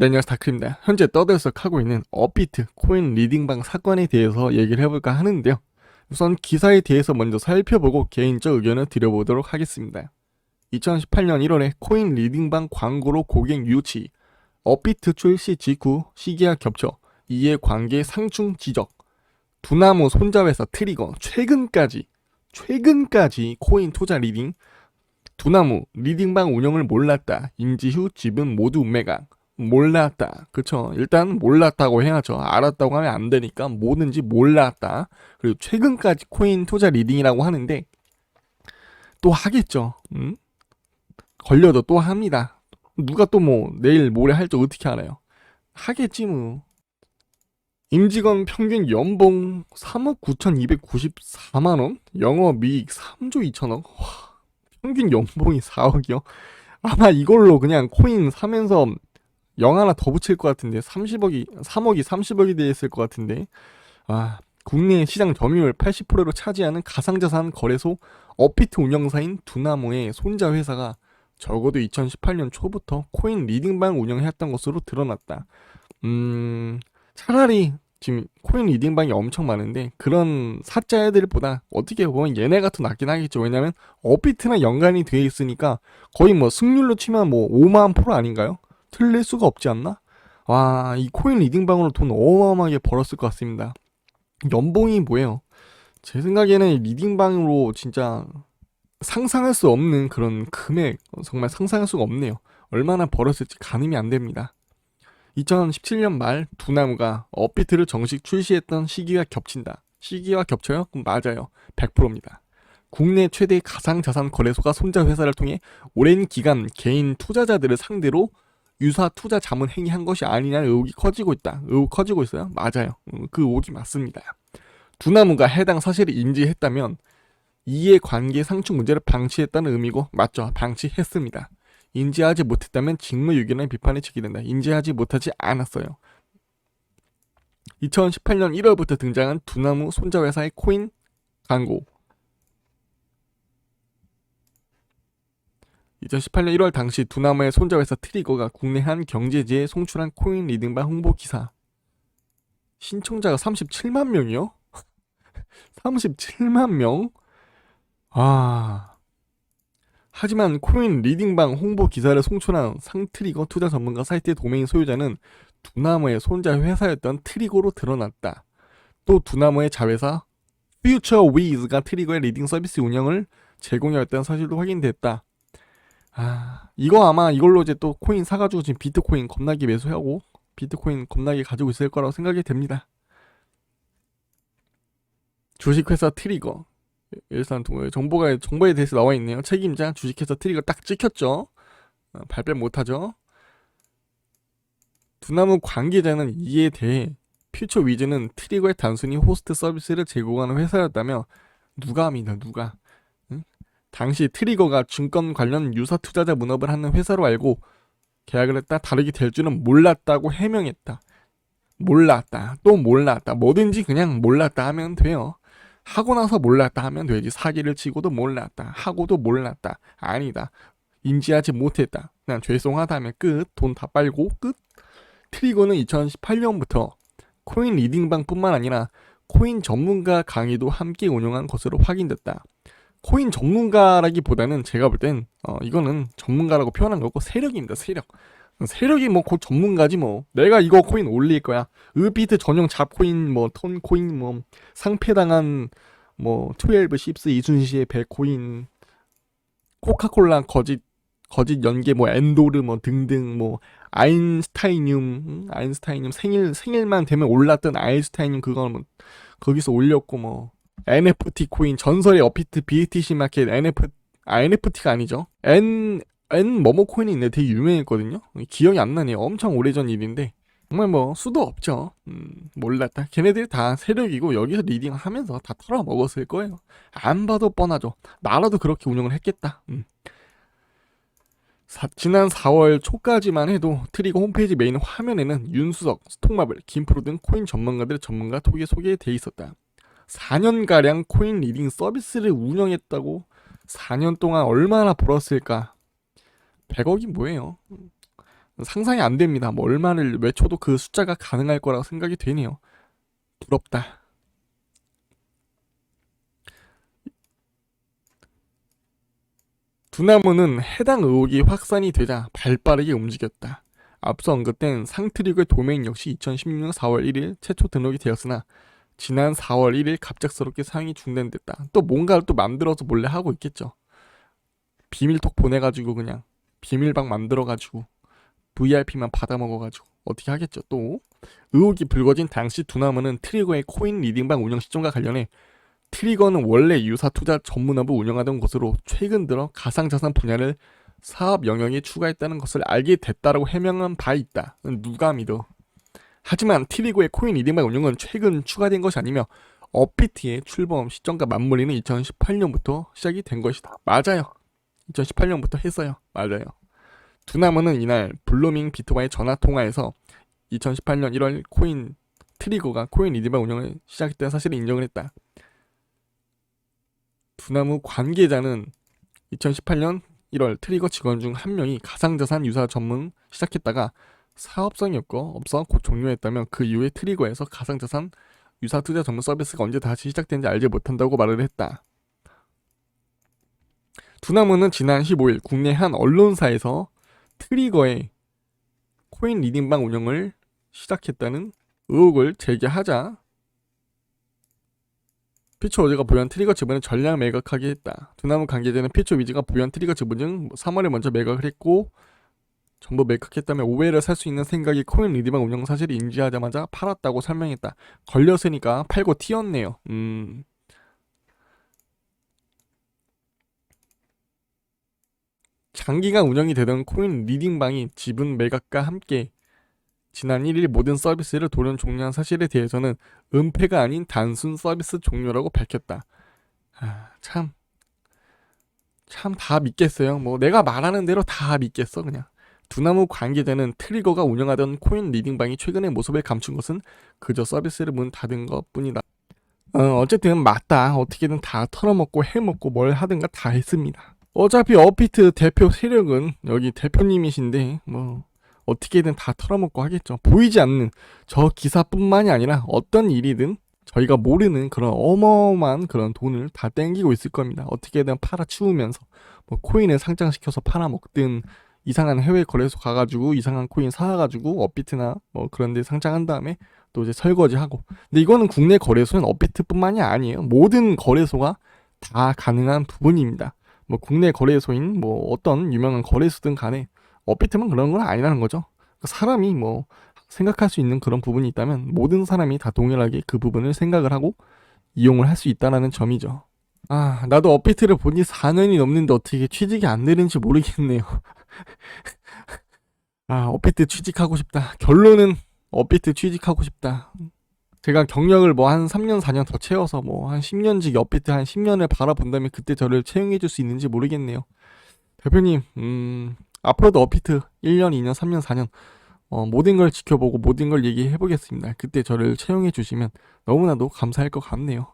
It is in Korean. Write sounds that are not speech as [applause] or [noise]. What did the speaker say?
네, 안녕하세요. 다크입니다. 현재 떠들썩하고 있는 업비트 코인 리딩방 사건에 대해서 얘기를 해볼까 하는데요. 우선 기사에 대해서 먼저 살펴보고 개인적 의견을 드려보도록 하겠습니다. 2018년 1월에 코인 리딩방 광고로 고객 유치, 업비트 출시 직후 시기와 겹쳐 이에 관계 상충 지적, 두나무 손잡에서 트리거, 최근까지, 최근까지 코인 투자 리딩, 두나무 리딩방 운영을 몰랐다. 후 집은 모두 매각. 몰랐다. 그쵸. 일단 몰랐다고 해야죠. 알았다고 하면 안 되니까 뭐든지 몰랐다. 그리고 최근까지 코인 투자 리딩이라고 하는데 또 하겠죠. 음? 걸려도 또 합니다. 누가 또 뭐 내일 모레 할 줄 어떻게 알아요? 하겠지 뭐. 임직원 평균 연봉 3억 9,294만 원, 영업이익 3조 2천억. 와, 평균 연봉이 4억이요. 아마 이걸로 그냥 코인 사면서 영 하나 더 붙일 것 같은데 30억이 3억이 30억이 돼 있을 것 같은데 아 국내 시장 점유율 80%를 차지하는 가상자산 거래소 업비트 운영사인 두나무의 손자 회사가 적어도 2018년 초부터 코인 리딩방 운영해왔던 것으로 드러났다. 음 차라리 지금 코인 리딩방이 엄청 많은데 그런 사자 애들보다 어떻게 보면 얘네가 더 낫긴 하겠죠. 왜냐면 업비트랑 연관이 돼 있으니까 거의 뭐 승률로 치면 뭐 5만 프로 아닌가요? 틀릴 수가 없지 않나? 와, 이 코인 리딩방으로 돈 어마어마하게 벌었을 것 같습니다. 연봉이 뭐예요? 제 생각에는 이 리딩방으로 진짜 상상할 수 없는 그런 금액, 정말 상상할 수가 없네요. 얼마나 벌었을지 가늠이 안 됩니다. 2017년 말 두나무가 업비트를 정식 출시했던 시기와 겹친다. 시기와 겹쳐요? 그럼 맞아요. 100%입니다. 국내 최대 가상자산 거래소가 손자 회사를 통해 오랜 기간 개인 투자자들을 상대로 유사 투자 자문 행위한 것이 아니냐는 의혹이 커지고 있다. 의혹 커지고 있어요? 맞아요. 음, 그 의혹이 맞습니다. 두나무가 해당 사실을 인지했다면 이해 관계 상충 문제를 방치했다는 의미고 맞죠? 방치했습니다. 인지하지 못했다면 직무유기라는 비판이 제기된다. 인지하지 못하지 않았어요. 2018년 1월부터 등장한 두나무 손자 회사의 코인 광고. 2018년 1월 당시 두나무의 손자 회사 트리거가 국내 한 경제지에 송출한 코인 리딩방 홍보 기사. 신청자가 37만 명이요? [laughs] 37만 명? 아. 하지만 코인 리딩방 홍보 기사를 송출한 상트리거 투자 전문가 사이트의 도메인 소유자는 두나무의 손자 회사였던 트리거로 드러났다. 또 두나무의 자회사 퓨처 위즈가 트리거의 리딩 서비스 운영을 제공해왔다는 사실도 확인됐다. 아, 이거 아마 이걸로 이제 또 코인 사가지고 지금 비트코인 겁나게 매수하고 비트코인 겁나게 가지고 있을 거라고 생각이 됩니다. 주식회사 트리거. 일산 동 정보가 정보에 대해서 나와 있네요. 책임자 주식회사 트리거 딱 찍혔죠. 어, 발표 못하죠. 두나무 관계자는 이에 대해 퓨처 위즈는 트리거의 단순히 호스트 서비스를 제공하는 회사였다며 누가 믿어 누가 당시 트리거가 증권 관련 유사 투자자 문업을 하는 회사로 알고 계약을 했다 다르게 될 줄은 몰랐다고 해명했다. 몰랐다. 또 몰랐다. 뭐든지 그냥 몰랐다 하면 돼요. 하고 나서 몰랐다 하면 되지. 사기를 치고도 몰랐다. 하고도 몰랐다. 아니다. 인지하지 못했다. 그냥 죄송하다 하면 끝. 돈 다 빨고 끝. 트리거는 2018년부터 코인 리딩방뿐만 아니라 코인 전문가 강의도 함께 운영한 것으로 확인됐다. 코인 전문가라기보다는 제가 볼 땐 어, 이거는 전문가라고 표현한 거고 세력입니다. 세력. 세력이 뭐 곧 전문가지 뭐. 내가 이거 코인 올릴 거야. 으비트 전용 잡코인 뭐 톤코인 뭐 상패당한 뭐 12, 10스 이순시의 배코인 코카콜라 거짓 거짓 연계 뭐 엔도르 뭐 등등 뭐 아인스타이늄 음? 아인스타이늄 생일 생일만 되면 올랐던 아인스타이늄 그거는 뭐 거기서 올렸고 뭐 NFT 코인 전설의 어피트 BATC 마켓 NF 아 NFT가 아니죠. N N 뭐뭐 코인이 있는데 되게 유명했거든요. 기억이 안 나네요. 엄청 오래전 일인데 정말 뭐 수도 없죠. 음, 몰랐다. 걔네들이 다 세력이고 여기서 리딩하면서 다 털어 먹었을 거예요. 안 봐도 뻔하죠. 나라도 그렇게 운영을 했겠다. 음. 사- 지난 4월 초까지만 해도 트리거 홈페이지 메인 화면에는 윤수석, 스톡마블, 김프로 등 코인 전문가들의 전문가 톡이 소개돼 있었다. 4년가량 코인 리딩 서비스를 운영했다고 4년 동안 얼마나 벌었을까? 100억이 뭐예요? 상상이 안 됩니다. 뭐 얼마를 외쳐도 그 숫자가 가능할 거라고 생각이 되네요. 부럽다. 두나무는 해당 의혹이 확산이 되자 발빠르게 움직였다. 앞서 언급된 상트리그의 도메인 역시 2016년 4월 1일 최초 등록이 되었으나 지난 4월 1일 갑작스럽게 사용이 중단됐다. 또 뭔가를 또 만들어서 몰래 하고 있겠죠. 비밀톡 보내가지고 그냥 비밀방 만들어가지고 VIP만 받아먹어가지고 어떻게 하겠죠. 또 의혹이 불거진 당시 두나무는 트리거의 코인 리딩방 운영 시점과 관련해 트리거는 원래 유사 투자 전문업을 운영하던 곳으로 최근 들어 가상자산 분야를 사업 영역에 추가했다는 것을 알게 됐다라고 해명한 바 있다. 누가 믿어? 하지만 트리거의 코인 리딩방 운영은 최근 추가된 것이 아니며 업비트의 출범 시점과 맞물리는 2018년부터 시작이 된 것이다. 맞아요. 2018년부터 했어요. 맞아요. 두나무는 이날 블루밍 비트와의 전화 통화에서 2018년 1월 코인 트리거가 코인 리딩방 운영을 시작했다는 사실을 인정을 했다. 두나무 관계자는 2018년 1월 트리거 직원 중 한 명이 가상자산 유사 전문 시작했다가 사업성이 없고 없어 곧 종료했다며 그 이후에 트리거에서 가상자산 유사 투자 전문 서비스가 언제 다시 시작된지 알지 못한다고 말을 했다. 두나무는 지난 15일 국내 한 언론사에서 트리거의 코인 리딩방 운영을 시작했다는 의혹을 제기하자 피처 오즈가 보유한 트리거 지분을 전량 매각하게 했다. 두나무 관계자는 피처 위즈가 보유한 트리거 지분 중 3월에 먼저 매각을 했고 전부 매각했다며 오해를 살 수 있는 생각이 코인 리딩방 운영 사실을 인지하자마자 팔았다고 설명했다. 걸렸으니까 팔고 튀었네요. 음. 장기간 운영이 되던 코인 리딩방이 지분 매각과 함께 지난 1일 모든 서비스를 돌연 종료한 사실에 대해서는 은폐가 아닌 단순 서비스 종료라고 밝혔다. 아, 참. 참 다 믿겠어요. 뭐 내가 말하는 대로 다 믿겠어 그냥. 두나무 관계자는 트리거가 운영하던 코인 리딩방이 최근의 모습을 감춘 것은 그저 서비스를 문 닫은 것 뿐이다. 어, 어쨌든 맞다. 어떻게든 다 털어먹고 해먹고 뭘 하든가 다 했습니다. 어차피 어피트 대표 세력은 여기 대표님이신데 뭐 어떻게든 다 털어먹고 하겠죠. 보이지 않는 저 기사뿐만이 아니라 어떤 일이든 저희가 모르는 그런 어마어마한 그런 돈을 다 땡기고 있을 겁니다. 어떻게든 팔아치우면서 뭐 코인을 상장시켜서 팔아먹든 이상한 해외 거래소 가가지고 이상한 코인 사가지고 업비트나 뭐 그런 데 상장한 다음에 또 이제 설거지하고 근데 이거는 국내 거래소는 업비트뿐만이 아니에요. 모든 거래소가 다 가능한 부분입니다. 뭐 국내 거래소인 뭐 어떤 유명한 거래소든 간에 업비트만 그런 건 아니라는 거죠. 그러니까 사람이 뭐 생각할 수 있는 그런 부분이 있다면 모든 사람이 다 동일하게 그 부분을 생각을 하고 이용을 할 수 있다라는 점이죠. 아, 나도 업비트를 본지 4년이 넘는데 어떻게 취직이 안 되는지 모르겠네요. 아, 업비트 취직하고 싶다. 결론은 업비트 취직하고 싶다. 제가 경력을 뭐 한 3년, 4년 더 채워서 뭐 한 10년직 업비트 한 10년을 바라본다면 그때 저를 채용해 줄 수 있는지 모르겠네요. 대표님, 음, 앞으로도 업비트 1년, 2년, 3년, 4년 어, 모든 걸 지켜보고 모든 걸 얘기해 보겠습니다. 그때 저를 채용해 주시면 너무나도 감사할 것 같네요.